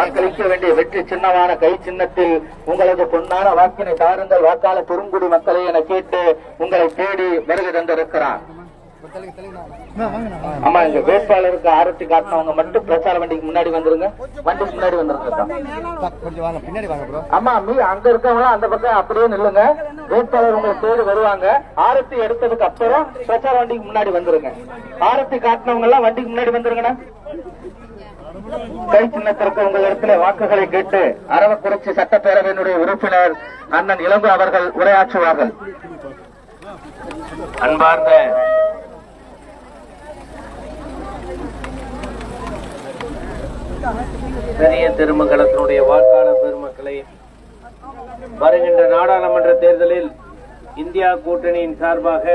வாக்களிக்க வேண்டிய வெற்றி சின்னமான கை சின்னத்தில் உங்களது பொன்னான வாக்கினை தாருங்கள். வாக்காள பெருங்குடி மக்களை என கேட்டு உங்களை தேடி வருகை தந்திருக்கிறார். ஆமா இங்க வேட்பாளருக்கு ஆரத்தி காட்டினவங்க மட்டும் பிரச்சார வண்டிக்கு முன்னாடி வந்துருங்க. வண்டிக்கு முன்னாடி வந்துருங்க. கொஞ்சம் பின்னாடி வாங்க ஆமா மீ அங்க இருக்கவங்க அந்த பக்கம் அப்படியே நில்லுங்க. வேட்பாளர் உங்களை தேடி வருவாங்க. ஆரத்தி எடுத்ததுக்கு அப்புறம் பிரச்சார வண்டிக்கு முன்னாடி வந்துருங்க. ஆரத்தி காட்டினவங்க எல்லாம் வண்டிக்கு முன்னாடி வந்துருங்கண்ணா. கை சின்னத்திற்கு உங்கள் வாக்குகளை கேட்டு அரவக்குறிச்சி சட்டப்பேரவையினுடைய உறுப்பினர் அண்ணன் இளம்பு அவர்கள் உரையாற்றுவார்கள். அன்பார்ந்த பெரிய திருமங்கலத்தினுடைய வாக்காளர் பெருமக்களை வருகின்ற நாடாளுமன்ற தேர்தலில் இந்தியா கூட்டணியின் சார்பாக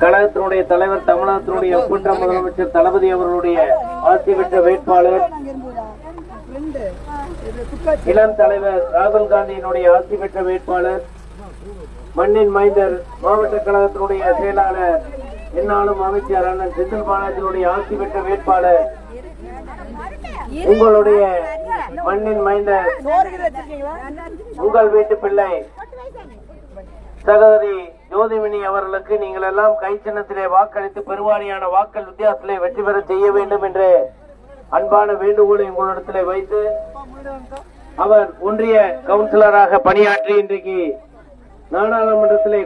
கழகத்தினுடைய தலைவர் தமிழகத்தினுடைய ஒப்பற்ற முதலமைச்சர் தளபதி அவர்களுடைய ஆட்சி பெற்ற வேட்பாளர் இளம் தலைவர் ராகுல் காந்தியினுடைய ஆட்சி பெற்ற வேட்பாளர் மண்ணின் மைந்தர் மாவட்ட கழகத்தினுடைய செயலாளர் என்னாலும் அமைச்சர் அண்ணன் செந்தில் பாலாஜியினுடைய ஆட்சி பெற்ற வேட்பாளர் உங்களுடைய மண்ணின் மைந்தர் உங்கள் வீட்டு பிள்ளை சகோதரி ஜோதிமணி அவர்களுக்கு நீங்கள் எல்லாம் கை சின்னத்திலே வாக்களித்து பெருவாரியான வாக்கள் வித்தியாசத்திலே வெற்றி பெற செய்ய வேண்டும் என்று அன்பான வேண்டுகோளை உங்களிடத்திலே வைத்து அவர் ஒன்றிய கவுன்சிலராக பணியாற்றி இன்றைக்கு நாடாளுமன்றத்திலே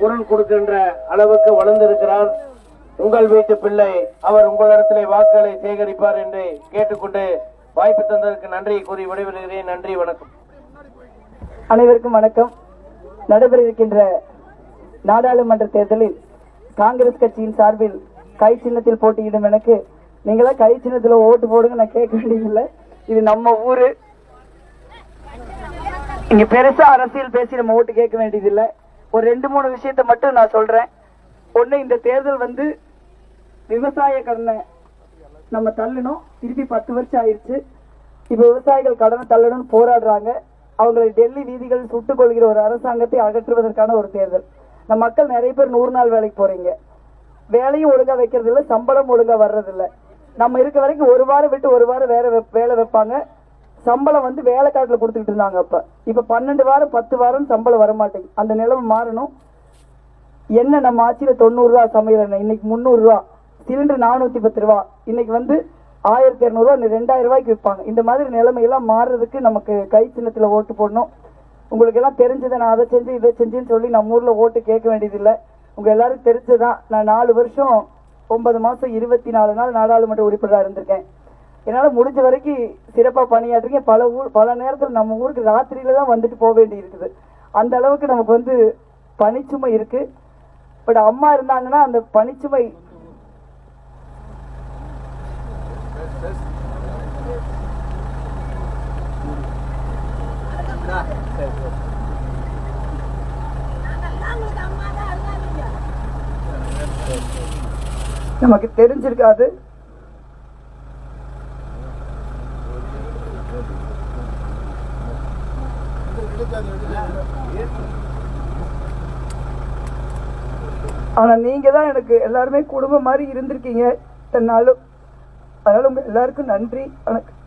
குரல் கொடுக்கின்ற அளவுக்கு வளர்ந்திருக்கிறார். உங்கள் வீட்டு பிள்ளை அவர் உங்களிடத்திலே வாக்குகளை சேகரிப்பார் என்று கேட்டுக்கொண்டு வாய்ப்பு தந்ததற்கு நன்றியை கூறி விடைபெறுகிறேன். நன்றி வணக்கம். அனைவருக்கும் வணக்கம். நடைபெற இருக்கின்ற நாடாளுமன்ற தேர்தலில் காங்கிரஸ் கட்சியின் சார்பில் கை சின்னத்தில் போட்டியிடும் எனக்கு நீங்களா கை சின்னத்தில் ஓட்டு போடுங்க நான் கேட்க வேண்டியதில்லை. இது நம்ம ஊரு. இங்க பெருசா அரசியல் பேசி நம்ம ஓட்டு கேட்க வேண்டியதில்லை. ஒரு ரெண்டு மூணு விஷயத்த மட்டும் நான் சொல்றேன். ஒண்ணு இந்த தேர்தல் வந்து விவசாய கடனை நம்ம தள்ளணும். திருப்பி பத்து வருஷம் ஆயிடுச்சு. இப்ப விவசாயிகள் கடனை தள்ளணும்னு போராடுறாங்க. அவங்களை டெல்லி வீதிகள் சுட்டுக் கொள்கிற ஒரு அரசாங்கத்தை அகற்றுவதற்கான ஒரு தேர்தல். நம்ம மக்கள் நிறைய பேர் நூறு நாள் வேலைக்கு போறீங்க. வேலையும் ஒழுங்கா வைக்கிறது இல்லை சம்பளம் ஒழுங்கா வர்றதில்ல நம்ம இருக்க வரைக்கும் ஒரு வாரம் விட்டு ஒரு வாரம் வேற வேலை வைப்பாங்க. சம்பளம் வந்து வேலைக்காட்டுல கொடுத்துக்கிட்டு இருந்தாங்க அப்ப. இப்ப பன்னெண்டு வாரம் பத்து வாரம் சம்பளம் வர மாட்டேங்குது அந்த நிலைமை மாறணும். என்ன நம்ம ஆட்சியில தொண்ணூறு ரூபா சமையல் எண்ணெய் இன்னைக்கு முந்நூறு ரூபா. சிலிண்டர் நானூத்தி பத்து ரூபா. இன்னைக்கு வந்து ஆயிரத்தி இரநூறுவா ரெண்டாயிரம் ரூபாய்க்கு விற்பாங்க. இந்த மாதிரி நிலைமையெல்லாம் மாறுறதுக்கு நமக்கு கை சின்னத்துல ஓட்டு போடணும். உங்களுக்கு எல்லாம் தெரிஞ்சதை நான் அதை செஞ்சு இதை செஞ்சேன்னு சொல்லி நம்ம ஊர்ல ஓட்டு கேட்க வேண்டியதில்லை. உங்க எல்லாரும் தெரிஞ்சதுதான் நான் நாலு வருஷம் ஒன்பது மாசம் இருபத்தி நாலு நாள் நாடாளுமன்ற உறுப்பினராக இருந்திருக்கேன். என்னால முடிஞ்ச வரைக்கும் சிறப்பா பணியாற்றிருக்கேன். பல ஊர் பல நேரத்தில் நம்ம ஊருக்கு ராத்திரியில தான் வந்துட்டு போக வேண்டி இருக்குது அந்த அளவுக்கு நமக்கு வந்து பனிச்சுமை இருக்கு. பட் அம்மா இருந்தாங்கன்னா அந்த பனிச்சுமை நமக்கு தெரிஞ்சிருக்காது. ஆனா நீங்க தான் எனக்கு எல்லாருமே குடும்பம் மாதிரி இருந்திருக்கீங்க. தன்னாலும் அதனால உங்க எல்லாருக்கும் நன்றி. வணக்கம்.